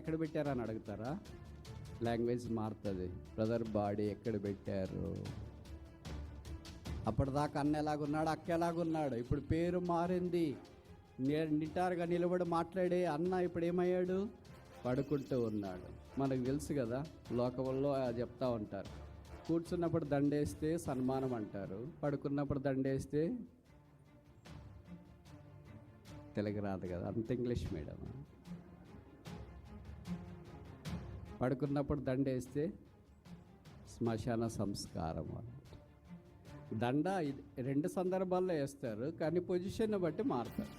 ఎక్కడ పెట్టారని అడుగుతారా? లాంగ్వేజ్ మారుతుంది. బ్రదర్ బాడీ ఎక్కడ పెట్టారు? అప్పటిదాకా అన్న ఎలాగున్నాడు అక్క ఎలాగున్నాడు? ఇప్పుడు పేరు మారింది. నిటారుగా నిలబడి మాట్లాడే అన్న ఇప్పుడు ఏమయ్యాడు? పడుకుంటూ ఉన్నాడు. మనకు తెలుసు కదా లోకంలో చెప్తా ఉంటారు. కూర్చున్నప్పుడు దండేస్తే సన్మానం అంటారు. పడుకున్నప్పుడు దండేస్తే తెలుగు రాదు కదా అంత ఇంగ్లీష్ మీడియం పడుకున్నప్పుడు దండేస్తే శ్మశాన సంస్కారం అన్నమాట దండ రెండు సందర్భాల్లో వేస్తారు కానీ పొజిషన్ బట్టి మారుతారు.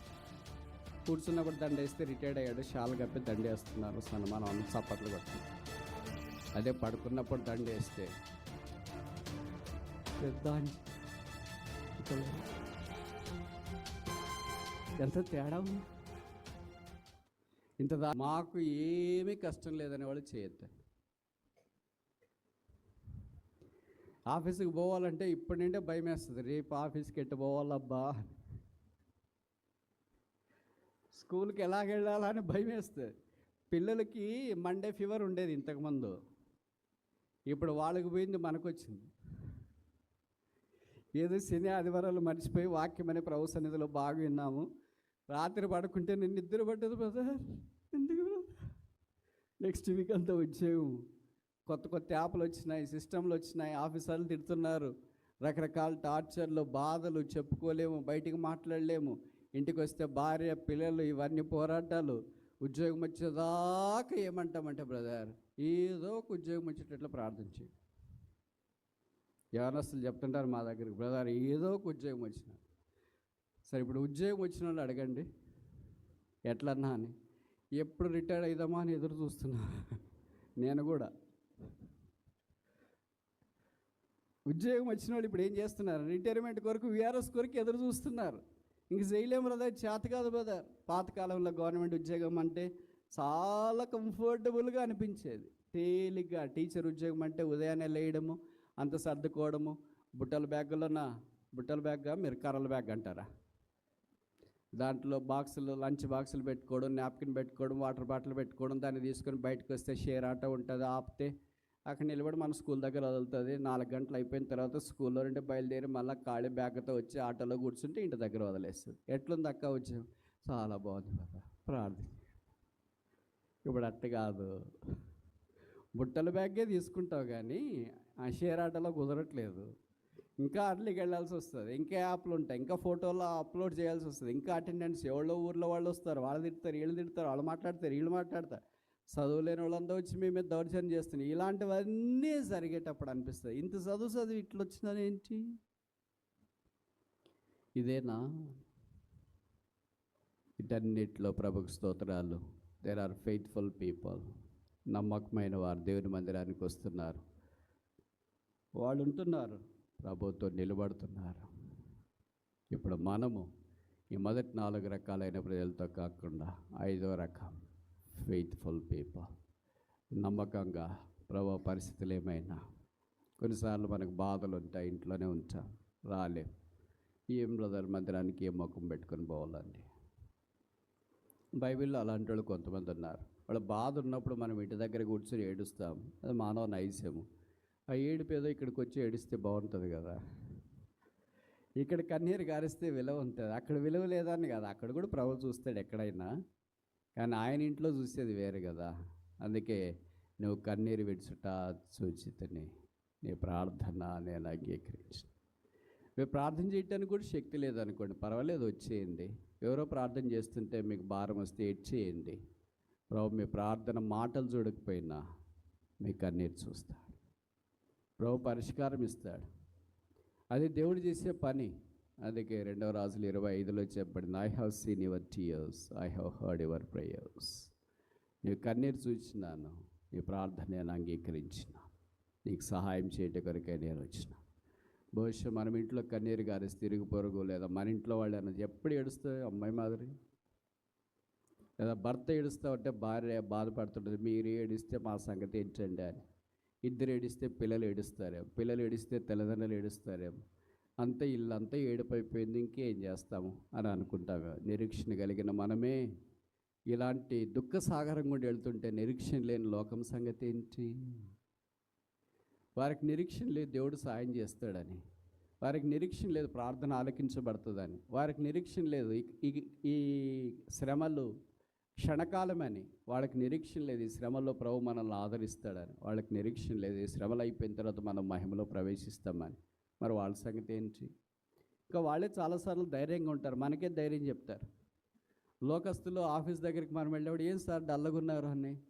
కూర్చున్నప్పుడు దండ వేస్తే రిటైర్డ్ అయ్యాడు షాల్ కప్పి దండ వేస్తున్నారు సన్మానం అన్ని చప్పట్లు కొట్టి అదే పడుకున్నప్పుడు దండ వేస్తే పెద్ద ఎంత తేడా ఉంది. ఇంత మాకు ఏమీ కష్టం లేదని వాళ్ళు చేయొద్దు. ఆఫీస్కి పోవాలంటే ఇప్పటి నుండే భయం వేస్తుంది రేపు ఆఫీస్కి ఎట్టు పోవాలబ్బా స్కూల్కి ఎలాగెళ్ళాలని భయం వేస్తుంది పిల్లలకి మండే ఫీవర్ ఉండేది ఇంతకుముందు ఇప్పుడు వాళ్ళకి పోయింది మనకు వచ్చింది ఏదో శని ఆదివారాలు మర్చిపోయి వాక్యం అనే ప్రభు సన్నిధిలో బాగా విన్నాము. రాత్రి పడుకుంటే నేను నిద్ర పట్టదు బ్రదర్ ఎందుకు నెక్స్ట్ వీక్ అంతా ఉద్యోగం కొత్త కొత్త యాప్లు వచ్చినాయి సిస్టంలు వచ్చినాయి ఆఫీసర్లు తిడుతున్నారు. రకరకాల టార్చర్లు బాధలు చెప్పుకోలేము బయటికి మాట్లాడలేము. ఇంటికి వస్తే భార్య పిల్లలు ఇవన్నీ పోరాటాలు. ఉద్యోగం వచ్చేదాకా ఏమంటామంటే బ్రదర్ ఏదో ఒక ఉద్యోగం వచ్చేటట్లు ప్రార్థించి యవనస్తులు చెప్తుంటారు మా దగ్గరికి బ్రదర్ ఏదో ఒక ఉద్యోగం వచ్చిన సరే ఇప్పుడు ఉద్యోగం వచ్చిన వాళ్ళు అడగండి. ఎట్లన్నా అని. ఎప్పుడు రిటైర్డ్ అయిదామా అని ఎదురు చూస్తున్నా. నేను కూడా. ఉద్యోగం వచ్చిన వాళ్ళు ఇప్పుడు ఏం చేస్తున్నారు? రిటైర్మెంట్ కొరకు విఆర్ఎస్ కొరకు ఎదురు చూస్తున్నారు. ఇంక చేయలేము బ్రదర్? చేత కాదు బ్రదర్. పాతకాలంలో గవర్నమెంట్ ఉద్యోగం అంటే చాలా కంఫర్టబుల్గా అనిపించేది. తేలిగ్గా. టీచర్ ఉద్యోగం అంటే ఉదయాన్నే లేయడము అంత సర్దుకోవడము. బుట్టల బ్యాగులోన? బుట్టల బ్యాగ్గా? మీరు కర్రల బ్యాగ్ అంటారా? దాంట్లో బాక్సులు లంచ్ బాక్సులు పెట్టుకోవడం నాప్కిన్ పెట్టుకోవడం వాటర్ బాటిల్ పెట్టుకోవడం దాన్ని తీసుకొని బయటకు వస్తే షేర్ ఆట ఉంటుంది ఆపితే అక్కడ నిలబడి మన స్కూల్ దగ్గర వదులుతుంది. నాలుగు గంటలు అయిపోయిన తర్వాత స్కూల్లో నుండి బయలుదేరి మళ్ళీ ఖాళీ బ్యాగ్తో వచ్చి ఆటోలో కూర్చుంటే ఇంటి దగ్గర వదిలేస్తుంది. ఎట్లుంది అక్క వచ్చాం చాలా బాగుంది బాబా ప్రార్థి ఇప్పుడు అట్ట కాదు. బుట్టల బ్యాగే తీసుకుంటావు కానీ ఆ షేర్ ఆటోలో కుదరట్లేదు. ఇంకా అర్లీకి వెళ్ళాల్సి వస్తుంది. ఇంకా యాప్లు ఉంటాయి? ఇంకా ఫోటోలు అప్లోడ్ చేయాల్సి వస్తుంది. ఇంకా అటెండెన్స్ ఎవరో ఊర్లో వాళ్ళు వస్తారు. వాళ్ళు తిడతారు వీళ్ళు తిడతారు వాళ్ళు మాట్లాడతారు వీళ్ళు మాట్లాడతారు. చదువులేని వాళ్ళంతా వచ్చి మీ మీద దౌర్జన్యం చేస్తున్నాయి ఇలాంటివన్నీ జరిగేటప్పుడు అనిపిస్తుంది. ఇంత చదువు చదువు ఇట్లా వచ్చిందని ఏంటి? ఇదేనా? ఇటన్నిటిలో ప్రభుకు స్తోత్రాలు. దేర్ ఆర్ ఫెయిత్ఫుల్ పీపుల్ నమ్మకమైన వారు దేవుని మందిరానికి వస్తున్నారు. వాళ్ళు ఉంటున్నారు. ప్రభుతో నిలబడుతున్నారు. ఇప్పుడు మనము ఈ మొదటి నాలుగు రకాలైన ప్రజలతో కాకుండా ఐదో రకం ఫెయిత్ఫుల్ పీపుల్ నమ్మకంగా ప్రభు పరిస్థితులు ఏమైనా? కొన్నిసార్లు మనకు బాధలు ఉంటాయి ఇంట్లోనే ఉంటాం. రాలేం. ఏం బ్రదర్ మందిరానికి ఏం ముఖం పెట్టుకొని పోవాలండి? బైబిల్లో అలాంటి వాళ్ళు కొంతమంది ఉన్నారు. వాళ్ళ బాధ ఉన్నప్పుడు మనం ఇంటి దగ్గర కూర్చొని ఏడుస్తాం. అది మానవ నైస్యము ఆ ఏడుపు ఏదో ఇక్కడికి వచ్చి ఏడిస్తే బాగుంటుంది కదా. ఇక్కడ కన్నీరు గారిస్తే విలువ ఉంటుంది. అక్కడ విలువ లేదని కదా అక్కడ కూడా ప్రభు చూస్తాడు ఎక్కడైనా. కానీ ఆయన ఇంట్లో చూసేది వేరు కదా. అందుకే నువ్వు కన్నీరు విడుచుట సూచితని నీ ప్రార్థన నేను అంగీకరించు. మీరు ప్రార్థన చేయటానికి కూడా శక్తి లేదనుకోండి పర్వాలేదు వచ్చేయండి. ఎవరో ప్రార్థన చేస్తుంటే మీకు భారం వస్తే చేయండి ప్రభు మీ ప్రార్థన మాటలు చూడకపోయినా మీ కన్నీరు చూస్తాడు. ప్రభు పరిష్కారం ఇస్తాడు. అది దేవుడు చేసే పని. అందుకే రెండవ రాజులు ఇరవై ఐదులో చెప్పబడింది I have seen your tears I have heard your prayers నీ కన్నీరు చూసినాను నీ ప్రార్థన నేను అంగీకరించిన. నీకు సహాయం చేయటం కొరకే నేను వచ్చిన. బహుశా మనం ఇంట్లో కన్నీరు గారేసి తిరిగి పొరుగు లేదా మన ఇంట్లో వాళ్ళు అన్నది ఎప్పుడు ఏడుస్తాయి అమ్మాయి మాదిరి? లేదా భర్త ఏడుస్తావు అంటే భార్య బాధపడుతుంటుంది మీరు ఏడిస్తే మా సంగతి ఏంటండి అని. ఇద్దరు ఏడిస్తే పిల్లలు ఏడుస్తారేమో పిల్లలు ఏడిస్తే తల్లిదండ్రులు ఏడుస్తారేమో. అంతా ఇల్లంతా ఏడుపైపోయింది ఇంకేం చేస్తాము అని అనుకుంటాము నిరీక్షణ కలిగిన మనమే ఇలాంటి దుఃఖ సాగరం గుండా వెళ్తుంటే నిరీక్షణ లేని లోకం సంగతి ఏంటి? వారికి నిరీక్షణ లేదు దేవుడు సాయం చేస్తాడని. వారికి నిరీక్షణ లేదు ప్రార్థన ఆలకించబడుతుందని. వారికి నిరీక్షణ లేదు ఈ శ్రమలు క్షణకాలమని వాళ్ళకి నిరీక్షణ లేదు. ఈ శ్రమలో ప్రభు మనల్ని ఆదరిస్తాడని. వాళ్ళకి నిరీక్షణ లేదు. ఈ శ్రమలు అయిపోయిన తర్వాత మనం మహిమలో ప్రవేశిస్తామని. మరి వాళ్ళ సంగతి ఏంటి? ఇంకా వాళ్ళే చాలాసార్లు ధైర్యంగా ఉంటారు. మనకే ధైర్యం చెప్తారు? లోకస్తులు ఆఫీస్ దగ్గరికి మనం వెళ్ళేవాడు ఏం సార్ డల్లగున్నారు అని?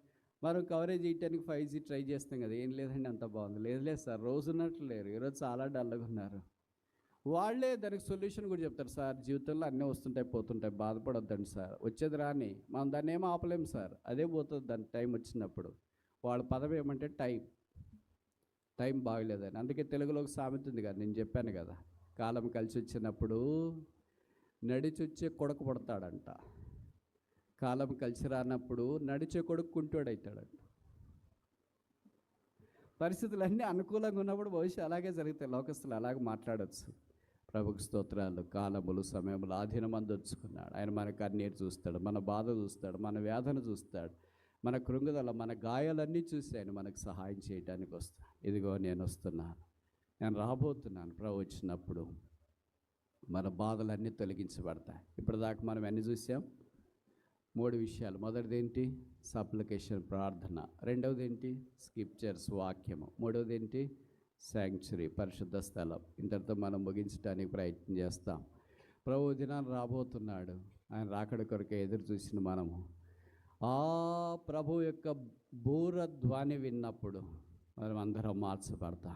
మనం కవరేజ్ చేయడానికి ఫైవ్ జీ ట్రై చేస్తాం కదా. ఏం లేదండి అంత బాగుంది. లేదు లేదు సార్ రోజు ఉన్నట్లు లేరు. ఈరోజు చాలా డల్లగున్నారు ఉన్నారు. వాళ్ళే దానికి సొల్యూషన్ కూడా చెప్తారు. సార్ జీవితంలో అన్నీ వస్తుంటాయి పోతుంటాయి బాధపడొద్దండి సార్. వచ్చేది రాని మనం దాన్ని ఏం ఆపలేము సార్. అదే పోతుంది దాని టైం వచ్చినప్పుడు. వాళ్ళ పదవి ఏమంటే టైం. టైం బాగలేదని. అందుకే తెలుగులో ఒక సామెత ఉంది కదా నేను చెప్పాను కదా. కాలం కలిసి వచ్చినప్పుడు నడిచి వచ్చే కొడుకు పుడతాడంట. కాలం కలిసి రానప్పుడు నడిచే కొడుకు కుంటోడవుతాడంట పరిస్థితులన్నీ అనుకూలంగా ఉన్నప్పుడు భవిష్యత్ అలాగే జరుగుతాయి. లోకస్తులు అలాగే మాట్లాడచ్చు. ప్రభుకి స్తోత్రాలు కాలములు సమయములు ఆధీనం అందొచ్చుకున్నాడు ఆయన మన కన్నీరు చూస్తాడు మన బాధ చూస్తాడు మన వేదన చూస్తాడు మన కృంగుదల మన గాయాలన్నీ చూసి ఆయన మనకు సహాయం చేయడానికి వస్తాను ఇదిగో నేను వస్తున్నాను. నేను రాబోతున్నాను ప్రభు వచ్చినప్పుడు. మన బాధలన్నీ తొలగించబడతాయి. ఇప్పటిదాకా మనం ఎన్ని చూసాం? మూడు విషయాలు. మొదటిది ఏంటి సప్లికేషన్ ప్రార్థన. రెండవది ఏంటి స్క్రిప్చర్స్ వాక్యము. మూడవది ఏంటి శాంక్చురీ పరిశుద్ధ స్థలం. ఇంతటితో మనం ముగించడానికి ప్రయత్నం చేస్తాం. ప్రభు దినాన్ని రాబోతున్నాడు. ఆయన రాకడ కొరకే ఎదురు చూసిన మనము. ఆ ప్రభు యొక్క బూరధ్వని విన్నప్పుడు మనం అందరం మార్చబడతాం.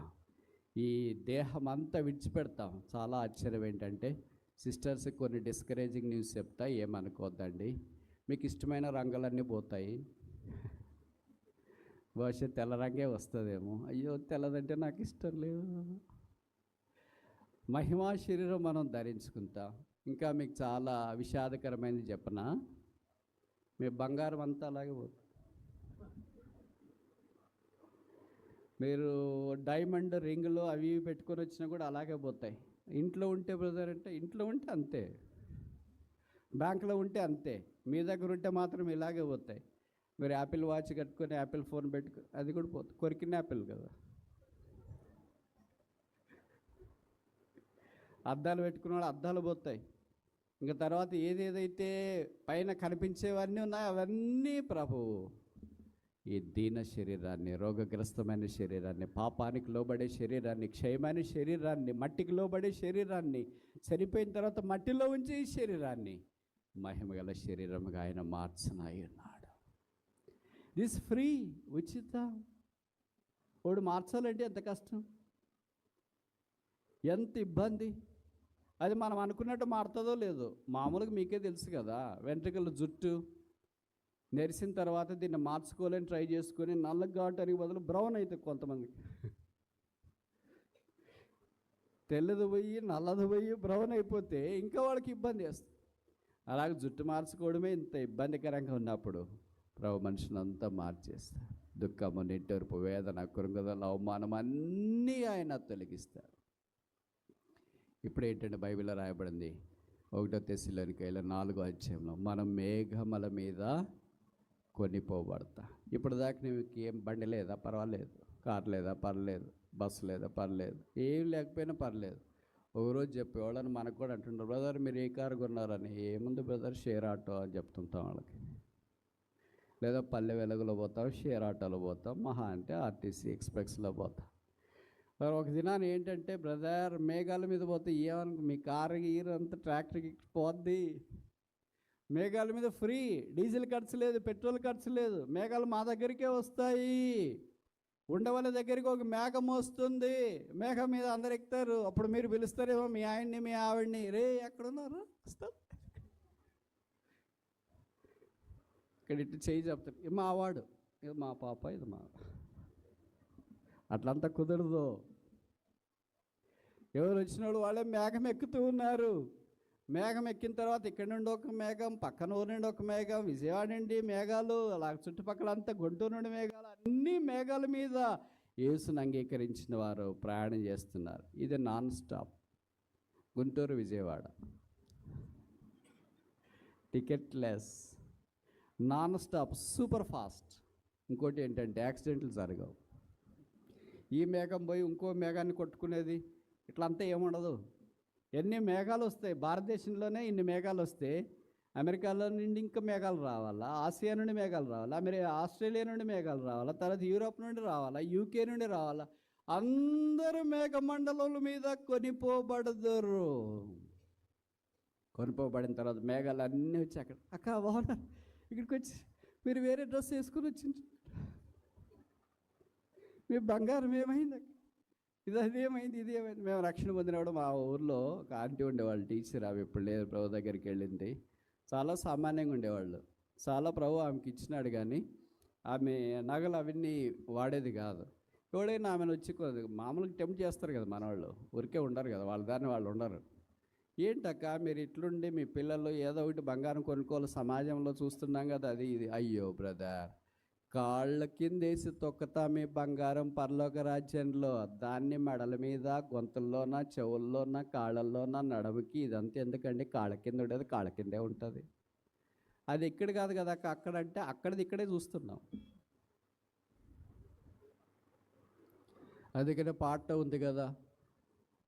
ఈ దేహం అంతా విడిచిపెడతాం. చాలా ఆశ్చర్యం ఏంటంటే సిస్టర్స్ కొన్ని డిస్కరేజింగ్ న్యూస్ చెప్తా ఏమనుకోవద్దండి మీకు ఇష్టమైన రంగులన్నీ పోతాయి. బహుశా తెల్ల రంగే వస్తుందేమో. అయ్యో తెల్లదంటే నాకు ఇష్టం లేదు. మహిమా శరీరం మనం ధరించుకుంటాం. ఇంకా మీకు చాలా విషాదకరమైనది చెప్పనా? మీ బంగారం అంతా అలాగే పోతుంది. మీరు డైమండ్ రింగులు అవి పెట్టుకొని వచ్చినా కూడా అలాగే పోతాయి. ఇంట్లో ఉంటే బ్రదర్ అంటే ఇంట్లో ఉంటే అంతే. బ్యాంకులో ఉంటే అంతే. మీ దగ్గర ఉంటే మాత్రం ఇలాగే పోతాయి. మీరు యాపిల్ వాచ్ కట్టుకొని యాపిల్ ఫోన్ పెట్టుకు అది కూడా పోతుంది కొరికిన యాపిల్ కదా. అద్దాలు పెట్టుకున్నాడు అద్దాలు పోతాయి. ఇంకా తర్వాత ఏదేదైతే పైన కనిపించేవన్నీ ఉన్నాయో అవన్నీ ప్రభువు ఈ దీన శరీరాన్ని రోగగ్రస్తమైన శరీరాన్ని పాపానికి లోబడే శరీరాన్ని క్షయమైన శరీరాన్ని మట్టికి లోబడే శరీరాన్ని చనిపోయిన తర్వాత మట్టిలో ఉంచే ఈ శరీరాన్ని మహిమగల శరీరముగా ఆయన మార్చనాయి ఉన్నాడు దిస్ ఫ్రీ ఉచిత. వాడు మార్చాలంటే ఎంత కష్టం? ఎంత ఇబ్బంది? అది మనం అనుకున్నట్టు మారుతుందో లేదో మామూలుగా మీకే తెలుసు కదా. వెంట్రుకల జుట్టు నెరిసిన తర్వాత దీన్ని మార్చుకోవాలని ట్రై చేసుకొని నల్ల ఘాటానికి బదులు బ్రౌన్ అవుతుంది కొంతమందికి తెల్లది పోయి నల్లది పోయి బ్రౌన్ అయిపోతే ఇంకా వాళ్ళకి ఇబ్బంది వేస్తుంది. అలాగే జుట్టు మార్చుకోవడమే ఇంత ఇబ్బందికరంగా ఉన్నప్పుడు. ప్రభు మనుషులంతా అంతా మార్చేస్తారు. దుఃఖము నిట్టూర్పు వేదన కృంగదల అవమానం అన్నీ ఆయన తొలగిస్తారు. ఇప్పుడు ఏంటంటే బైబిల్లో రాయబడింది ఒకటో తెశలోనికైలో నాలుగో అధ్యాయంలో మనం మేఘమల మీద కొనిపోబడతా. ఇప్పుడు దాకా నీకు ఏం బండి లేదా? పర్వాలేదు. కార్ లేదా? పర్లేదు. బస్సు లేదా? పర్లేదు. ఏం లేకపోయినా పర్లేదు. ఒకరోజు చెప్పేవాళ్ళని మనకు కూడా అంటుంటారు బ్రదర్ మీరు ఏ కారు కొన్నారని? ఏముంది బ్రదర్? షేర్ ఆటో అని చెప్తుంటాం వాళ్ళకి. లేదా పల్లె వెలుగులో పోతాం షేర్ ఆటోలో పోతాం మహా అంటే ఆర్టీసీ ఎక్స్ప్రెస్లో పోతాం. మరి ఒక దినాన్ని ఏంటంటే బ్రదర్ మేఘాల మీద పోతే ఏమనుకో మీ కారు గీరు అంతా ట్రాక్టర్కి పోద్ది. మేఘాల మీద ఫ్రీ డీజిల్ ఖర్చు లేదు పెట్రోల్ ఖర్చు లేదు మేఘాలు మా దగ్గరికే వస్తాయి. ఉండవల దగ్గరికి ఒక మేఘం వస్తుంది మేఘం మీద అందరు ఎక్కుతారు. అప్పుడు మీరు పిలుస్తారేమో మీ ఆయన్ని మీ ఆవిడ్ని రే ఎక్కడున్నారు? వస్తారు ఇక్కడ ఇటు చేయి చెప్తారు ఇది మా వాడు. ఇది మా పాప ఇది మా అట్లంతా కుదరదు. ఎవరు వచ్చిన వాళ్ళు వాళ్ళే మేఘం ఎక్కుతూ ఉన్నారు. మేఘం ఎక్కిన తర్వాత ఇక్కడ నుండి ఒక మేఘం పక్కన ఊరు నుండి ఒక మేఘం విజయవాడ నుండి మేఘాలు అలా చుట్టుపక్కల అంతా గుంటూరు నుండి మేఘాలు అన్ని మేఘాల మీద యేసును అంగీకరించిన వారు ప్రయాణం చేస్తున్నారు. ఇది non stop. Guntur Vijayawada. Ticketless. Non stop super fast. ఇంకోటి ఏంటంటే యాక్సిడెంట్లు జరగవు. ఈ మేఘం పోయి ఇంకో మేఘాన్ని కొట్టుకునేది ఇట్లా ఏముండదు. ఎన్ని మేఘాలు వస్తాయి? భారతదేశంలోనే ఇన్ని మేఘాలు వస్తే అమెరికాలో నుండి ఇంకా మేఘాలు రావాలా? ఆసియా నుండి మేఘాలు రావాలా? అమెరి ఆస్ట్రేలియా నుండి మేఘాలు రావాలా? తర్వాత యూరోప్ నుండి రావాలా? యూకే నుండి రావాలా? అందరూ మేఘమండలం మీద కొనిపోబడదురు కొనిపోబడిన తర్వాత మేఘాలు అన్నీ వచ్చి అక్కడ అక్క బాగున్నారు? ఇక్కడికి వచ్చి మీరు వేరే డ్రెస్ వేసుకుని వచ్చింది మీ బంగారం ఏమైంది ఇది అదేమైంది ఇది ఏమైంది? మేము రక్షణ పొందినప్పుడు మా ఊర్లో ఒక ఆంటీ ఉండేవాళ్ళు టీచర్ ఆమె ఇప్పుడు లేదు ప్రభు దగ్గరికి వెళ్ళింది. చాలా సామాన్యంగా ఉండేవాళ్ళు. చాలా ప్రభు ఆమెకి ఇచ్చినాడు కానీ ఆమె నగలు అవన్నీ వాడేది కాదు. ఎవడైనా ఆమెను వచ్చి మామూలుగా టెంప్ట్ చేస్తారు కదా మన వాళ్ళు ఊరికే ఉండరు కదా వాళ్ళ దాన్ని వాళ్ళు ఉండరు. ఏంటక్క? మీరు ఇట్లుండి మీ పిల్లలు ఏదో ఒకటి బంగారం కొనుక్కోవాలి సమాజంలో చూస్తున్నాం కదా అది ఇది. అయ్యో బ్రదర్ కాళ్ళ కిందేసి తొక్కతా మీ బంగారం పరలోక రాజ్యంలో. దాన్ని మెడల మీద గొంతుల్లోన చెవుల్లోన కాళ్ళల్లోన నడముకి ఇదంతా ఎందుకండి? కాళ్ళ కింద ఉండేది కాళ్ళ కిందే ఉంటుంది. అది ఇక్కడ కాదు కదా అక్క అక్కడ అంటే అక్కడది ఇక్కడే చూస్తున్నాం. అందుకనే పాట ఉంది కదా.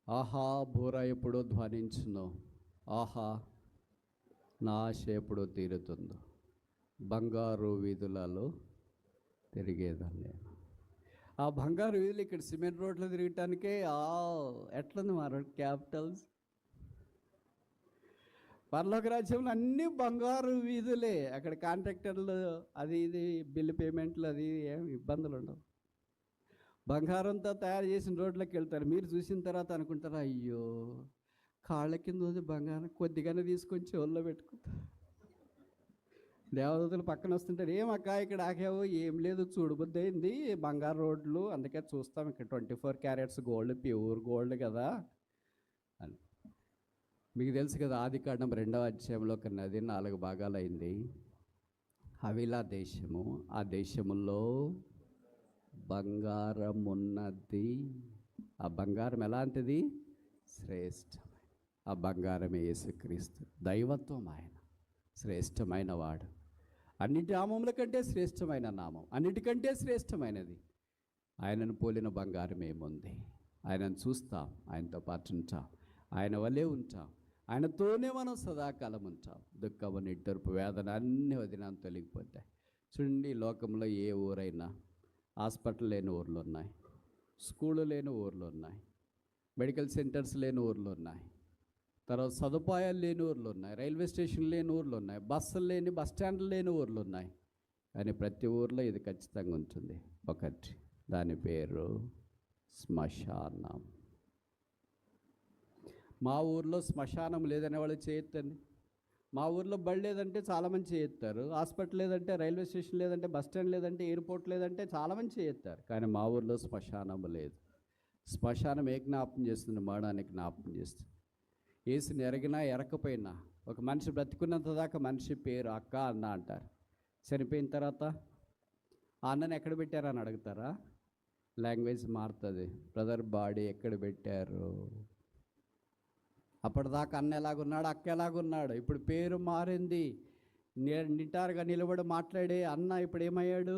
ఆహా బూర ఎప్పుడో ధ్వనించును. ఆహా నా ఆశ ఎప్పుడో తీరుతుందో. బంగారు వీధులలో తిరిగేదాన్ని నేను. ఆ బంగారు వీధులు ఇక్కడ సిమెంట్ రోడ్లో తిరగటానికే ఆ ఎట్లుంది మా క్యాపిటల్స్? పర్లోక రాజ్యంలో అన్నీ బంగారు వీధులే. అక్కడ కాంట్రాక్టర్లు అది ఇది బిల్లు పేమెంట్లు అది ఏం ఇబ్బందులు ఉండవు బంగారంతో తయారు చేసిన రోడ్లోకి వెళ్తారు. మీరు చూసిన తర్వాత అనుకుంటారు అయ్యో కాళ్ళ కింద ఉంది బంగారం కొద్దిగానే తీసుకొని చెవుల్లో పెట్టుకుంటారు దేవదూతలు పక్కన వస్తుంటారు ఏమక్క ఇక్కడ ఆగావు? ఏం లేదు చూడబుద్ది అయింది. బంగారు రోడ్లు అందుకే చూస్తాం ఇక్కడ twenty four carats gold pure gold కదా. అని. మీకు తెలుసు కదా ఆది కాండం రెండవ అధ్యాయంలో ఒక నది నాలుగు భాగాలు అయింది హవిలా దేశము ఆ దేశములో బంగారం ఉన్నది ఆ బంగారం ఎలాంటిది? శ్రేష్టమైన. ఆ బంగారమే యేసుక్రీస్తు దైవత్వం ఆయన శ్రేష్టమైన వాడు. అన్నిటి నామముల కంటే శ్రేష్టమైన నామం. అన్నిటికంటే శ్రేష్టమైనది. ఆయనను పోలిన బంగారం ఏముంది? ఆయనను చూస్తాం. ఆయనతో పాటు ఉంటాం. ఆయన వల్లే ఉంటాం. ఆయనతోనే మనం సదాకాలం ఉంటాం. దుఃఖము నిట్టర్పు వేదన అన్ని వదినాన్ని తొలగిపోతాయి. చూడండి లోకంలో ఏ ఊరైనా హాస్పిటల్ లేని ఊర్లు ఉన్నాయి. స్కూళ్ళు లేని ఊర్లు ఉన్నాయి. మెడికల్ సెంటర్స్ లేని ఊర్లు ఉన్నాయి. తర్వాత సదుపాయాలు లేని ఊర్లు ఉన్నాయి. రైల్వే స్టేషన్ లేని ఊర్లు ఉన్నాయి. బస్సులు లేని బస్ స్టాండ్లు లేని ఊర్లు ఉన్నాయి. కానీ ప్రతి ఊర్లో ఇది ఖచ్చితంగా ఉంటుంది. ఒకటి. దాని పేరు శ్మశానం. మా ఊర్లో శ్మశానం లేదనే వాళ్ళు చేయొద్దండి. మా ఊర్లో బడి లేదంటే చాలామంది చేయొత్తారు. హాస్పిటల్ లేదంటే రైల్వే స్టేషన్ లేదంటే బస్ స్టాండ్ లేదంటే ఎయిర్పోర్ట్ లేదంటే చాలామంది చేయొత్తారు. కానీ మా ఊర్లో శ్మశానం లేదు. శ్మశానం ఏ జ్ఞాపకం చేస్తుంది? మరణానికి జ్ఞాపకం చేస్తుంది. ఏసుని ఎరగినా ఎరకపోయినా ఒక మనిషి బ్రతికున్నంత దాకా మనిషి పేరు అక్క అన్న అంటారు. చనిపోయిన తర్వాత ఆ అన్నని ఎక్కడ పెట్టారని అడుగుతారా? లాంగ్వేజ్ మారుతుంది. బ్రదర్ బాడీ ఎక్కడ పెట్టారు? అప్పటిదాకా అన్న ఎలాగున్నాడు అక్క ఎలాగున్నాడు? ఇప్పుడు పేరు మారింది. నిటారుగా నిలబడి మాట్లాడే అన్న ఇప్పుడు ఏమయ్యాడు?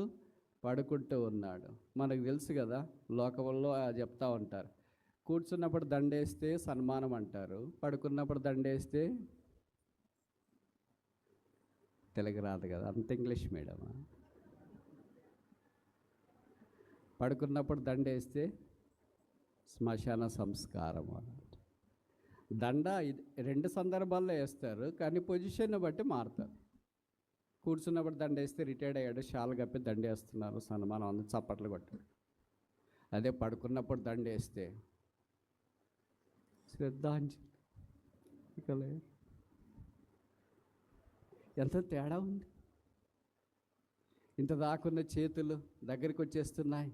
పడుకుంటూ ఉన్నాడు. మనకు తెలుసు కదా లోకంలో చెప్తా ఉంటారు. కూర్చున్నప్పుడు దండేస్తే సన్మానం అంటారు. పడుకున్నప్పుడు దండేస్తే తెలుగు రాదు కదా అంత ఇంగ్లీష్ మీడియమా పడుకున్నప్పుడు దండేస్తే శ్మశాన సంస్కారం అన్నమాట దండ ఇది రెండు సందర్భాల్లో వేస్తారు కానీ పొజిషన్ని బట్టి మారుతారు. కూర్చున్నప్పుడు దండ వేస్తే రిటైర్డ్ అయ్యాడు షాల్ కప్పి దండ వేస్తున్నారు సన్మానం అందు చప్పట్లు కొట్టాడు. అదే పడుకున్నప్పుడు దండ వేస్తే. శ్రద్ధాంజలి ఎంత తేడా ఉంది. ఇంత దాకున్న చేతులు దగ్గరికి వచ్చేస్తున్నాయి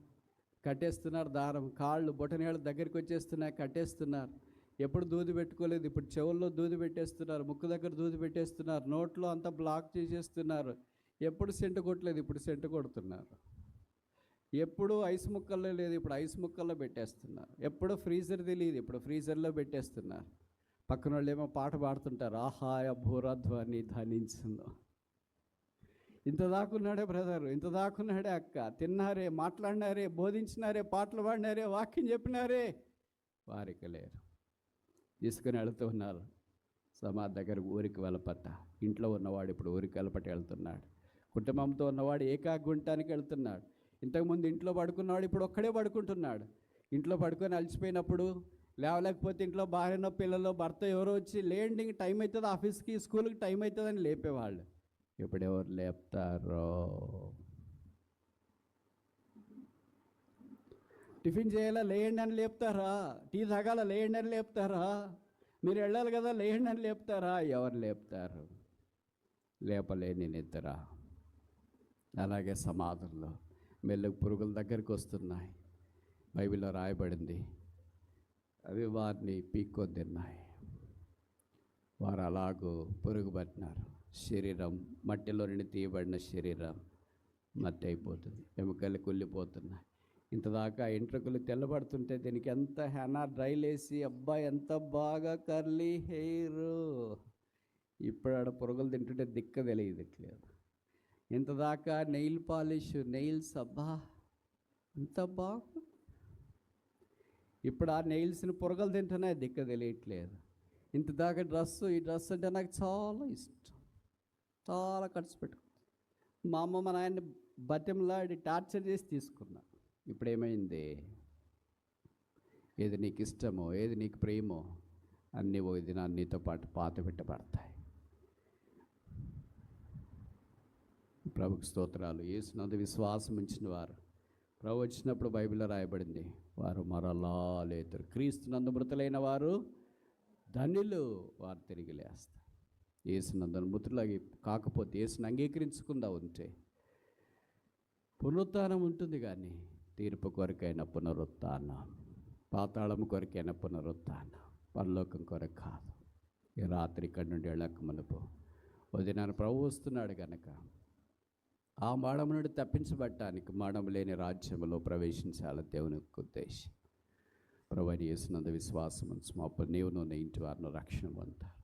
కట్టేస్తున్నారు దారం కాళ్ళు బొటనేళ్ళు దగ్గరికి వచ్చేస్తున్నాయి కట్టేస్తున్నారు. ఎప్పుడు దూది పెట్టుకోలేదు. ఇప్పుడు చెవుల్లో దూది పెట్టేస్తున్నారు. ముక్కు దగ్గర దూది పెట్టేస్తున్నారు. నోట్లో అంతా బ్లాక్ చేసేస్తున్నారు. ఎప్పుడు సెంటు కొట్టలేదు. ఇప్పుడు సెంటు కొడుతున్నారు. ఎప్పుడు ఐస్ ముక్కల్లో లేదు. ఇప్పుడు ఐస్ ముక్కల్లో పెట్టేస్తున్నారు. ఎప్పుడు ఫ్రీజర్ తెలియదు ఇప్పుడు ఫ్రీజర్లో పెట్టేస్తున్నారు. పక్కన వాళ్ళు ఏమో పాట పాడుతుంటారు. ఆహాయ భూరధ్వని ధనించిందో ఇంత దాకున్నాడే బ్రదర్. ఇంత దాకున్నాడే అక్క. తిన్నారే మాట్లాడినారే బోధించినారే పాటలు పాడినారే వాక్యం చెప్పినారే. వారికి లేరు. తీసుకుని వెళుతూ ఉన్నారు. సమాధి దగ్గర ఊరికి వెళ్ళపట్ట ఇంట్లో ఉన్నవాడు ఇప్పుడు ఊరికి వెళ్ళపట్టి వెళ్తున్నాడు. కుటుంబంతో ఉన్నవాడు ఏకాగ్గుంటానికి వెళ్తున్నాడు. ఇంతకుముందు ఇంట్లో పడుకున్నవాడు ఇప్పుడు ఒక్కడే పడుకుంటున్నాడు. ఇంట్లో పడుకొని అలసిపోయినప్పుడు లేవలేకపోతే ఇంట్లో భార్యనో పిల్లలు భర్త ఎవరో వచ్చి లేండి ఇంక టైం అవుతుంది ఆఫీస్కి స్కూల్కి టైం అవుతుందని లేపేవాళ్ళు. ఇప్పుడు ఎవరు లేపుతారో? టిఫిన్ చేయాలా? లేయండి అని లేపుతారా? టీ తాగాల? లేయండి అని లేపుతారా? మీరు వెళ్ళాలి కదా లేయండి అని లేపుతారా? ఎవరు లేపుతారు? లేపలేని నిద్ర. అలాగే సమాధుల్లో మెల్లుగు పురుగుల దగ్గరికి వస్తున్నాయి. బైబిల్లో రాయబడింది అవి వారిని పీక్కొని తిన్నాయి వారు అలాగూ పురుగు పట్టినారు. శరీరం మట్టిలో నుండి తీయబడిన శరీరం మట్టి అయిపోతుంది ఎముకలు కుళ్ళిపోతున్నాయి. ఇంతదాకా ఎంట్రుకలు తెల్లబడుతుంటే దీనికి ఎంత హెనా డ్రైలేసి అబ్బా ఎంత బాగా కర్లీ హెయిర్. ఇప్పుడు ఆడ పొరుగులు తింటుంటే దిక్క తెలియదట్లేదు ఇంతదాకా నెయిల్ పాలిష్ నెయిల్స్ అబ్బా ఎంత బాగు. ఇప్పుడు ఆ నెయిల్స్ని పొరగలు తింటున్నాయి దిక్క తెలియట్లేదు. ఇంత దాకా డ్రెస్సు ఈ డ్రెస్ అంటే నాకు చాలా ఇష్టం. చాలా ఖర్చు పెట్టుకుంది. మా అమ్మ మా నాయన్ని బట్టెంలాడి టార్చర్ చేసి తీసుకున్నా. ఇప్పుడు ఏమైంది ఏది నీకు ఇష్టమో ఏది నీకు ప్రేమో అన్నీ ఓ దిన నీతో పాటు పాత పెట్టబడతాయి. ప్రభుకి స్తోత్రాలు. ఏసునందు విశ్వాసం ఉంచిన వారు. ప్రభు వచ్చినప్పుడు బైబిల్లో రాయబడింది వారు మరలా లేతారు క్రీస్తునందు మృతులైన వారు ధన్యులు వారు తిరిగి లేస్తారు. ఏసునందు మృతులగి కాకపోతే ఏసును అంగీకరించకుండా ఉంటే పునరుత్నం ఉంటుంది కానీ తీర్పు కొరకైన పునరుత్న. పాతాళం కొరకైన పునరుత్న. పరలోకం కొరకు కాదు. ఈ రాత్రి ఇక్కడి నుండి వెళ్ళక మునుపు. వదినాను ప్రభు వస్తున్నాడు కనుక ఆ మాడము నుండి తప్పించబట్టానికి మాడము లేని రాజ్యంలో ప్రవేశించాలని దేవుని ఉద్దేశం. ప్రభు చేసినంత విశ్వాసం ఉంచు అప్పుడు నీవు నీ ఇంటి వారిని రక్షణ పొందుతారు